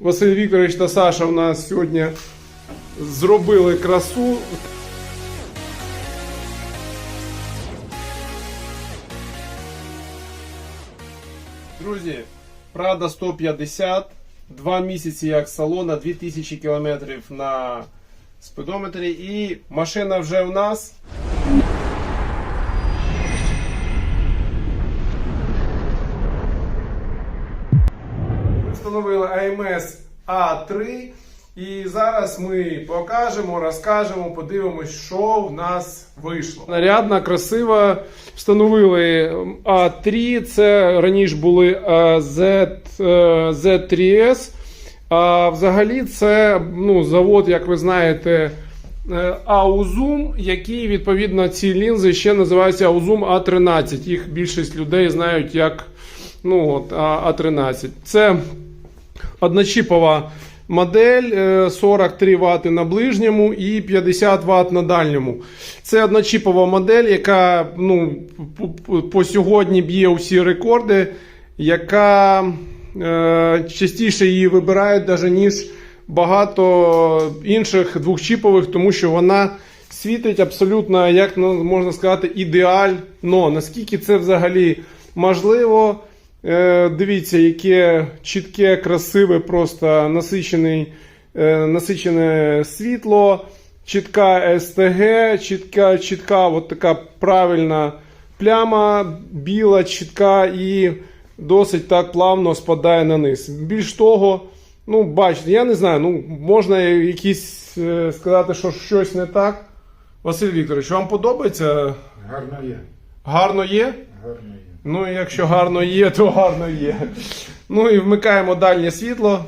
Василь Вікторович та Саша у нас сьогодні зробили красу. Друзі, Прада 150, два місяці як салона, 2000 кілометрів на спидометрі і машина вже у нас. Встановили AMS A3. І зараз ми покажемо, розкажемо, подивимось, що в нас вийшло. Нарядна, красива. Встановили А3. Це раніше були е, Z, е, Z3S. А взагалі це ну, завод, як ви знаєте, е, Auzum, який відповідно ці лінзи ще називаються Auzum A13. Їх більшість людей знають як ну, от, А- A13. Це одночіпова модель е, 43 Вт на ближньому і 50 Вт на дальньому. Це одночіпова модель, яка ну, по- сьогодні б'є усі рекорди, яка е, частіше її вибирають, навіть ніж багато інших двохчіпових, тому що вона світить абсолютно, як можна сказати, ідеально. Наскільки це взагалі можливо? Е, дивіться, яке чітке, красиве, просто насичений, е, насичене світло, чітка СТГ, чітка, чітка от така правильна пляма, біла, чітка і досить так плавно спадає на низ. Більш того, ну, бачите, я не знаю, ну, можна якісь е, сказати, що щось не так. Василь Вікторович, вам подобається? Гарно є. Гарно є? Гарно є. Ну, якщо гарно є, то гарно є. Ну і вмикаємо дальнє світло.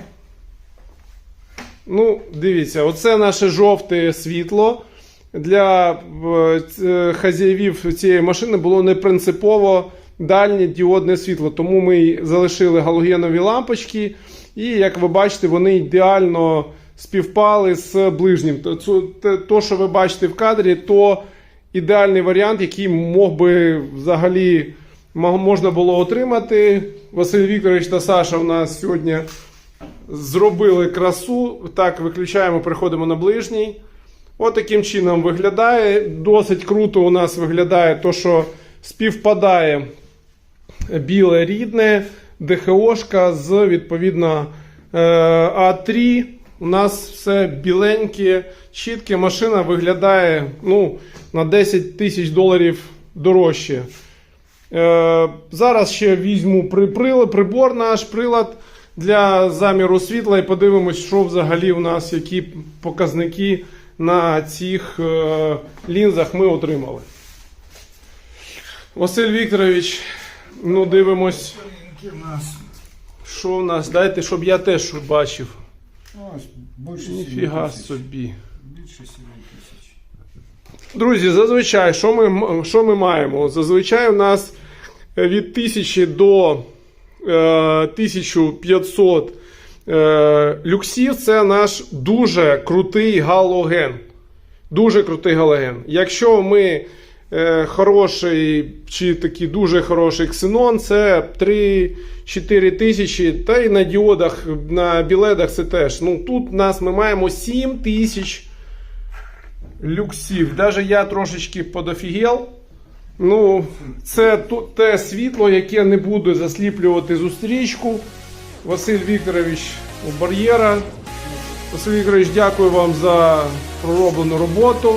Ну, дивіться, оце наше жовте світло. Для е, ц- хазяївів цієї машини було не принципово дальнє діодне світло. Тому ми залишили галогенові лампочки. І, як ви бачите, вони ідеально співпали з ближнім. То, що ви бачите в кадрі, то ідеальний варіант, який мог би взагалі можна було отримати. Василь Вікторович та Саша у нас сьогодні зробили красу. Так, виключаємо, переходимо на ближній. От таким чином виглядає. Досить круто у нас виглядає то, що співпадає біле рідне, ДХОшка з відповідно е, А3. У нас все біленьке, чітке. Машина виглядає ну, на 10 тисяч доларів дорожче. Е, зараз ще візьму при, при, прибор наш прилад для заміру світла і подивимось, що взагалі у нас, які показники на цих е, лінзах ми отримали. Василь Вікторович, ну дивимось, що в нас. Дайте, щоб я теж бачив. Більше 7 Ніфіга собі. Більше 7 тисяч. Друзі, зазвичай, що ми, що ми маємо? Зазвичай у нас від 1000 до е, 1500 е, люксів це наш дуже крутий галоген. Дуже крутий галоген. Якщо ми е, хороший чи такий дуже хороший ксенон, це 3-4 тисячі, та й на діодах, на біледах це теж. Ну, тут нас ми маємо 7 тисяч люксів. Даже я трошечки подофігел. Ну, це те світло, яке не буде засліплювати зустрічку. Василь Вікторович бар'єра. Василь Вікторович, дякую вам за пророблену роботу.